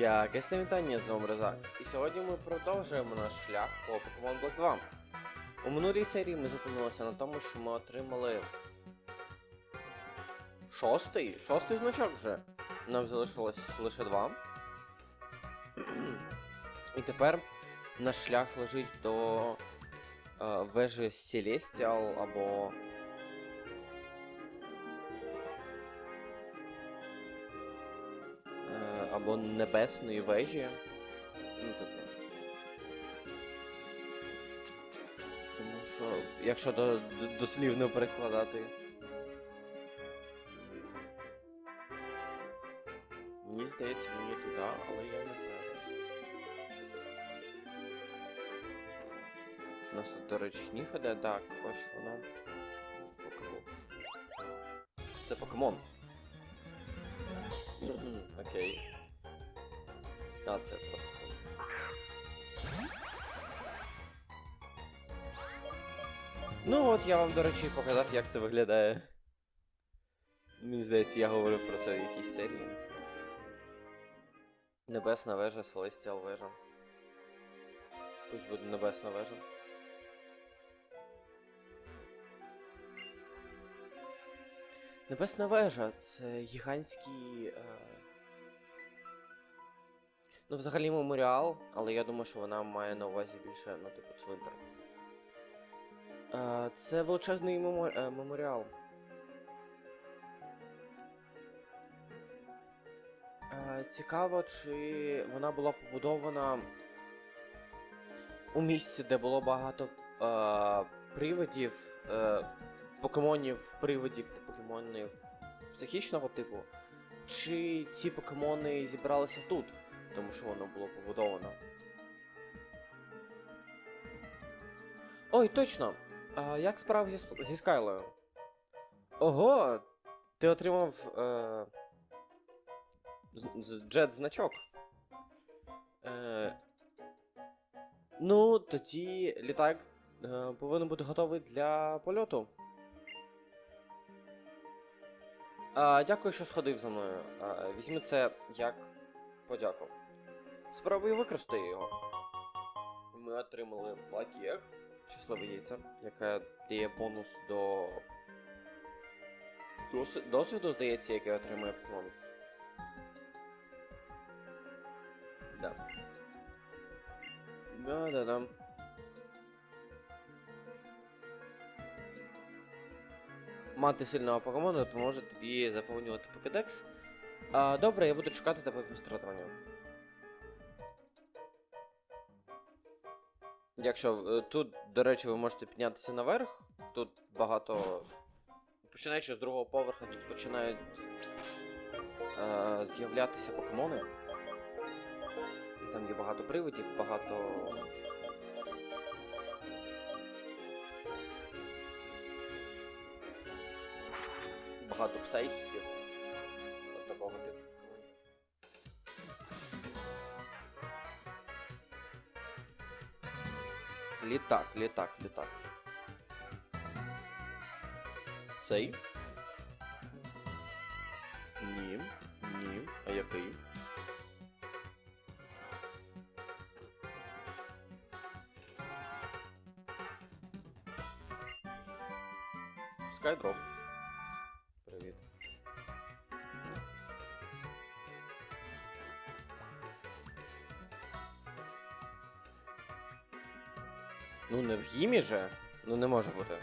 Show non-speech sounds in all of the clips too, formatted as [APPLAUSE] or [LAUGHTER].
Якесне вітання з вами Резакс. І сьогодні ми продовжуємо наш шлях по Pokemon Black 2. У минулій серії ми зупинилися на тому, що ми отримали шостий, шостий значок вже. Нам залишилось лише два. [CLEARS THROAT] І тепер наш шлях лежить до е, вежі Celestial або. Або небесної вежі. Ну, типу. Тому що, якщо до, до, дослівно перекладати. Мені здається, мені туди, але я не певен. У нас тут, до речі, сніг іде, так, ось воно. Покемон. Це покемон. Окей. А, просто. Ну от я вам, до речі, показав, як це виглядає. Мені здається, я говорив про це в якійсь серії. Небесна вежа, Celestial вежа. Пусть буде небесна вежа. Небесна вежа це гігантський. Е... Ну, взагалі меморіал, але я думаю, що вона має на увазі більше, ну, типу, цвинтар. Е, це величезний е, меморіал. Е, цікаво, чи вона була побудована у місці, де було багато е, привидів, е, покемонів, привидів та покемонів психічного типу. Чи ці покемони зібралися тут, тому що воно було побудовано. Ой, точно! А як справи зі, зі Скайлою? Ого! Ти отримав. Е... Джет значок. Е... Ну, тоді літак е, повинен бути готовий для польоту. А, дякую, що сходив за мною. А, візьми це як подяку. Спробуй використати його. Ми отримали лакєк, щасливе яйце, яке дає бонус до. Досвіду, здається, яке отримує покемон. Да. Да-да-да. Мати сильного покемона допоможе тобі заповнювати покедекс. Добре, я буду чекати тебе в містратованні. Якщо е, тут, до речі, ви можете піднятися наверх, тут багато. Починаючи з другого поверха, тут починають е, з'являтися покемони. І там є багато привидів, багато. Багато псейхів. Літак, літак, літак. Цей? Ні, ні. А який? Скайдроп. Ну не в гімі же. Ну не може бути.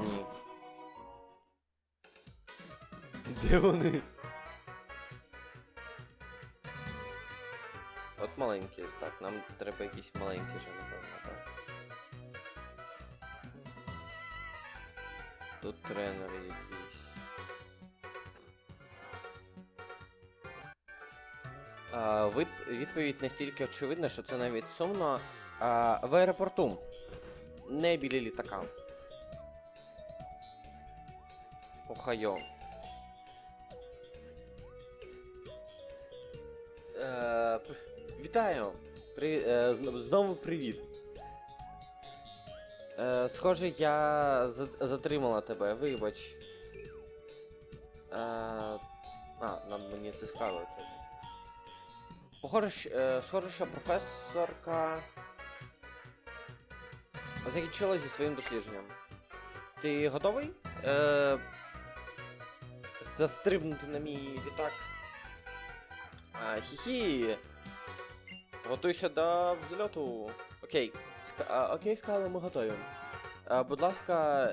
Ні. Де вони? От маленькі. Так, нам треба якісь маленькі же, напевно, так. Тут тренери якісь. Відповідь настільки очевидна, що це навіть сумно. В аеропорту. Не біля літака. Охайо. Е, вітаю! При, е, знову привіт. Е, схоже, я затримала тебе, вибач. Е, а, нам мені це Скайлет. Похоже, е, схоже, що професорка закінчила зі своїм дослідженням. Ти готовий? Е, застрибнути на мій літак. А, хі-хі. Готуйся до взльоту. Окей. Ска- окей, Скайло, ми готові. А, будь ласка.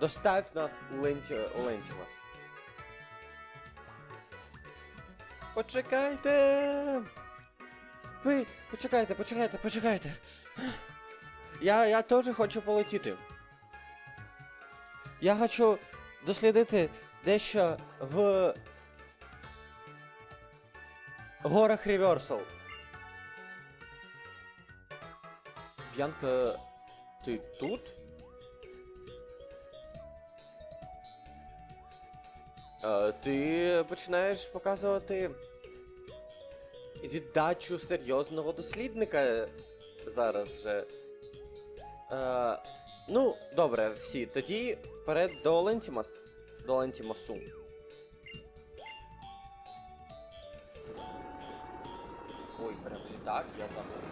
Доставь нас у ленті у Лентімас. Почекайте! Ви почекайте, почекайте, почекайте. Я, я теж хочу полетіти. Я хочу дослідити дещо в горах Реверсал. Б'янка, ти тут? Е, ти починаєш показувати віддачу серйозного дослідника зараз же. Е, ну, добре, всі. Тоді вперед до Лентімас. До Лентімасу. Ой, прям літак, я забув.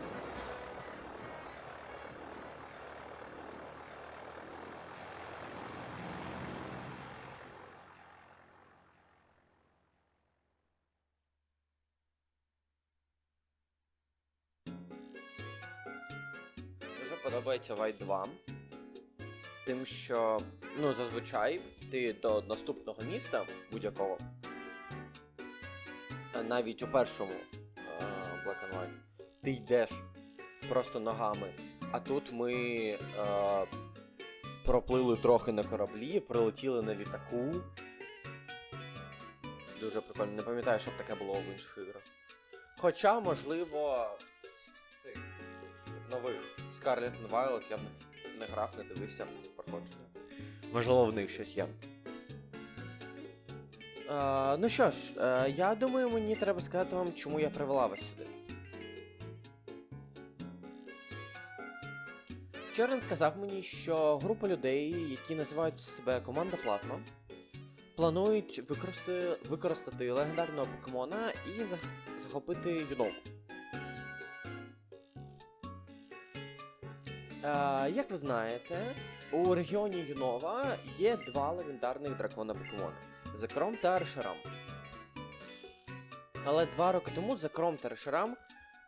Подобається Вайт 2. Тим, що, ну, зазвичай ти до наступного міста будь-якого. Навіть у першому е, Black and White, ти йдеш просто ногами. А тут ми е, проплили трохи на кораблі, прилетіли на літаку. Дуже прикольно. Не пам'ятаю, щоб таке було в інших іграх. Хоча, можливо, в цих в нових Scarlet and Violet я не грав, не дивився проходження. Можливо, в них щось є. Е, ну що ж, е, я думаю, мені треба сказати вам, чому я привела вас сюди. Черен сказав мені, що група людей, які називають себе команда Плазма, планують використати, використати легендарного покемона і захопити Юнову. Як ви знаєте, у регіоні Юнова є два легендарних дракона покемони Закром та Аршерам. Але два роки тому Закром та Аршерам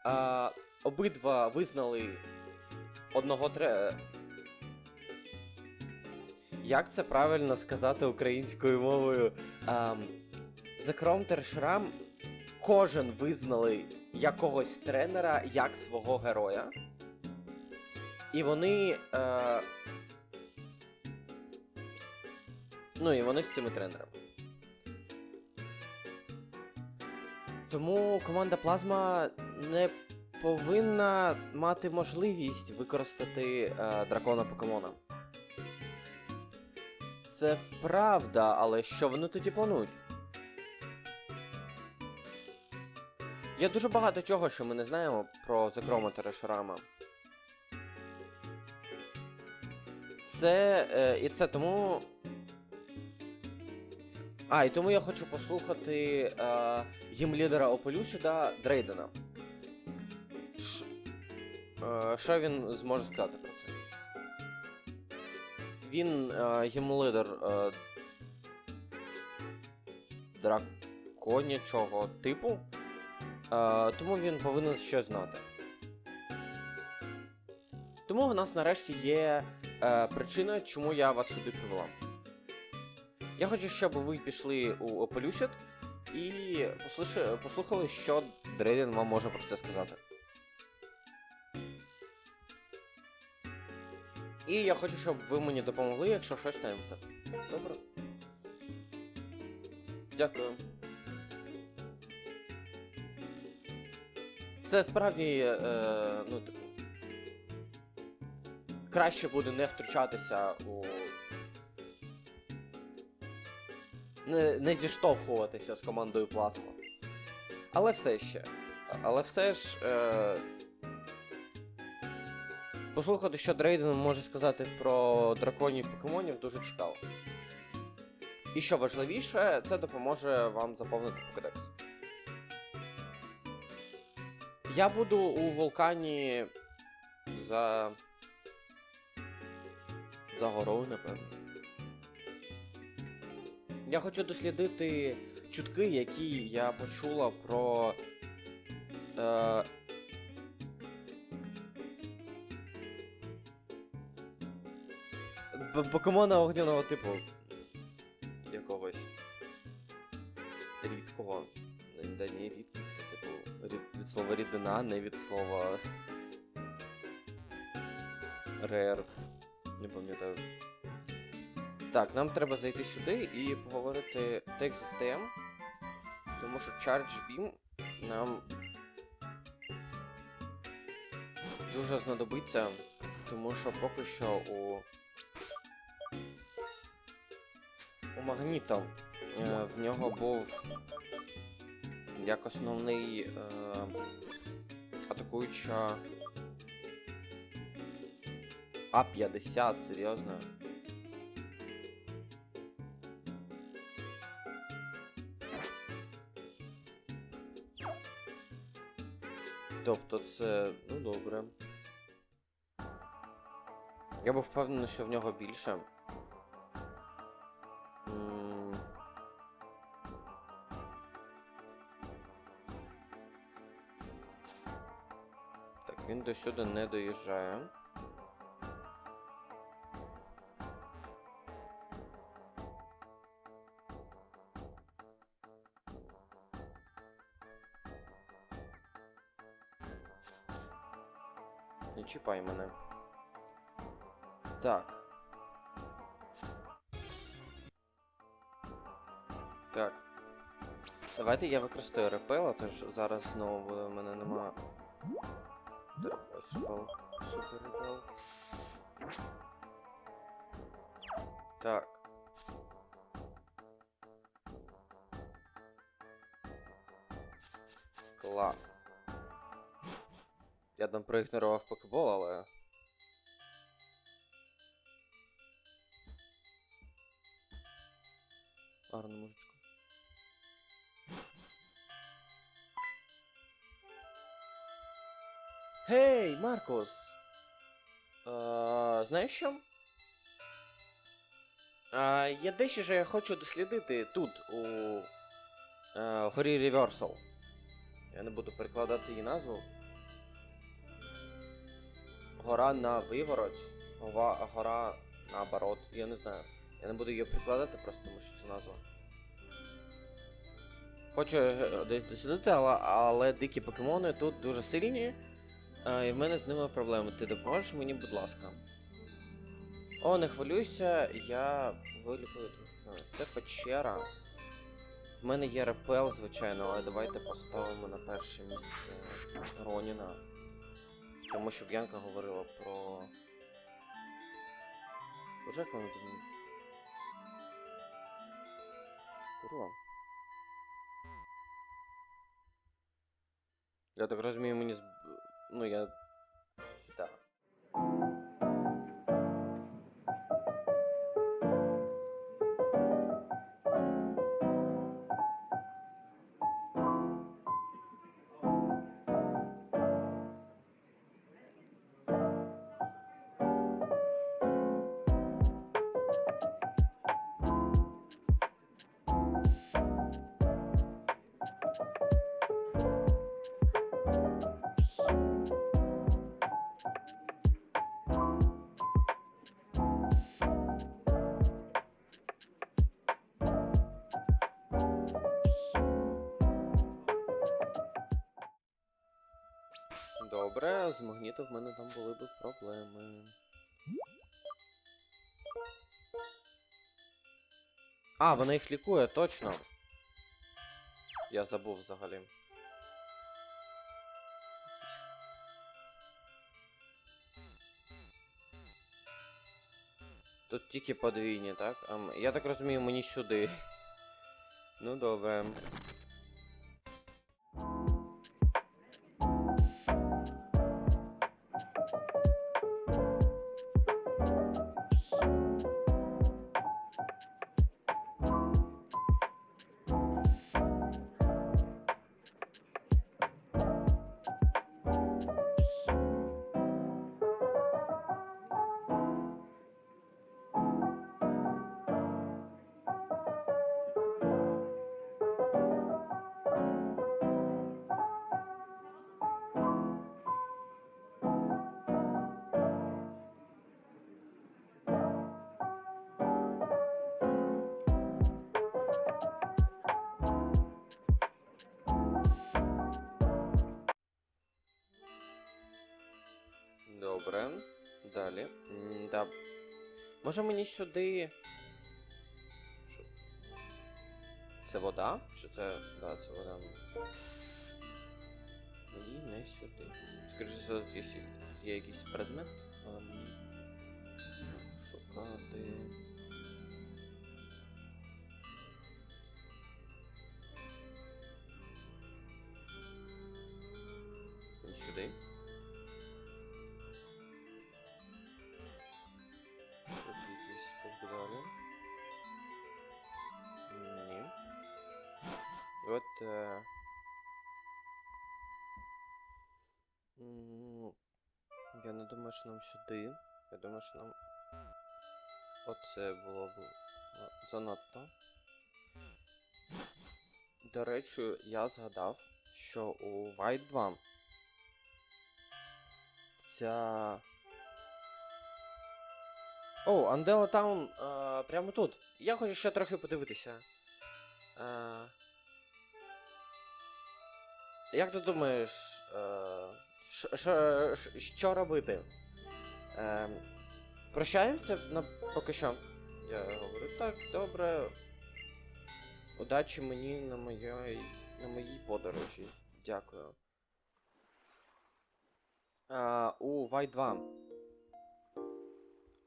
е, обидва визнали одного тре. Як це правильно сказати українською мовою? Ем, Закром та Аршерам кожен визнали якогось тренера як свого героя. І вони. Е... Ну і вони з цими тренерами. Тому команда Плазма не повинна мати можливість використати е, дракона Покемона. Це правда, але що вони тоді планують? Є дуже багато чого, що ми не знаємо про Закрома та Решарама. Це. Е, і це тому. А, і тому я хочу послухати е, гімлідера Опелюсіда Дрейдена. Ш- е, Що він зможе сказати про це? Він е, гімлідер е, драконячого типу. Е, тому він повинен щось знати. Тому в нас нарешті є е, причина, чому я вас сюди привела. Я хочу, щоб ви пішли у Опелюсід і послухали, що Дрейден вам може про це сказати. І я хочу, щоб ви мені допомогли, якщо щось станеться. Добре. Дякую. Це справді, е, ну. Краще буде не втручатися у. Не, не зіштовхуватися з командою плазма. Але все ще. Але все ж. Е... Послухати, що Дрейден може сказати про драконів покемонів, дуже цікаво. І що важливіше, це допоможе вам заповнити покедекс. Я буду у вулкані за. За горою, напевно. Я хочу дослідити чутки, які я почула про. Е... Покемона огняного типу. Якогось. Рідкого. Да не рідкий, це типу. Від слова рідина, не від слова. Рер. Не пам'ятаю. Так, нам треба зайти сюди і поговорити Take System. Тому що Charge Beam нам дуже знадобиться, тому що поки що у. У магніта е, в нього був як основний е, атакуюча А50, серйозно. Тобто це, ну добре. Я був впевнений, що в нього більше. Він до сюди не доїжджає. Чіпай мене. Так. Так. Давайте я використаю репел, а то ж зараз знову буде, в мене нема. Так, ось репел. Супер репел. Так. Клас. Я там проігнорував покебол, але. Гарно, мужичку. Гей, Маркус! Е, знаєш що? Е, є дещо, що я хочу дослідити тут, у е, горі Реверсал. Я не буду перекладати її назву. Гора на виворот, гова, гора наоборот, я не знаю. Я не буду її прикладати просто тому що це назва. Хочу е, десь дослідити, але, але дикі покемони тут дуже сильні. І в мене з ними проблеми. Ти допоможеш мені, будь ласка. О, не хвилюйся, я вилікую. Це печера. В мене є репел, звичайно, але давайте поставимо на перше місце Роніна. Тому що Б'янка говорила про. Боже, як воно тут? Курва. Я так розумію, мені з... Ну, я... Так. Добре, з магнітом в мене там були б проблеми. А, вона їх лікує, точно. Я забув взагалі. Тут тільки подвійні, так? Я так розумію, мені сюди. Ну добре. Добре. Далі. М, Да. Може мені сюди. Це вода? Чи це. Да, це вода. Мені не сюди. Скажи, це є, якийсь предмет. Шукати. От. Е... м, Я не думаю, що нам сюди. Я думаю, що нам. Оце було б занадто. До речі, я згадав, що у White 2 ця. О, Андела Таун прямо тут. Я хочу ще трохи подивитися. Е, як ти думаєш, е, що- робити? Е, прощаємося на поки що. Я говорю, так, добре. Удачі мені на моїй, на моїй подорожі. Дякую. Е, у Вай 2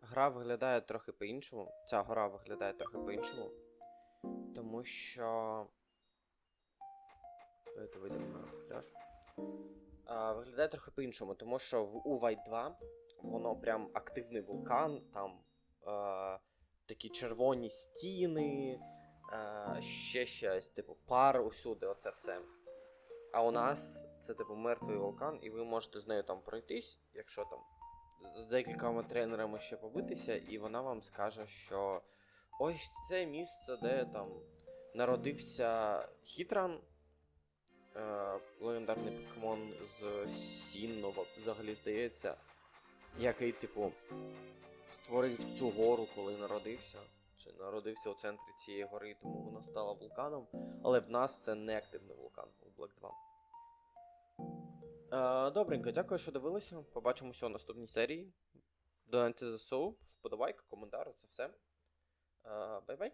гра виглядає трохи по-іншому. Ця гра виглядає трохи по-іншому. Тому що. Давайте вийдемо на пляж. А, виглядає трохи по-іншому, тому що в у White 2 воно прям активний вулкан, там е, такі червоні стіни, е, ще щось, типу пар усюди, оце все. А у нас це типу мертвий вулкан, і ви можете з нею там пройтись, якщо там з декількома тренерами ще побитися, і вона вам скаже, що ось це місце, де там народився Хітран, легендарний покемон з Сіннова, взагалі здається, який, типу, створив цю гору, коли народився. Чи народився у центрі цієї гори, тому вона стала вулканом. Але в нас це не активний вулкан у Black 2. Е, добренько, дякую, що дивилися. Побачимося у наступній серії. Донайте ЗСУ, вподобайка, коментар, це все. Е, бай-бай.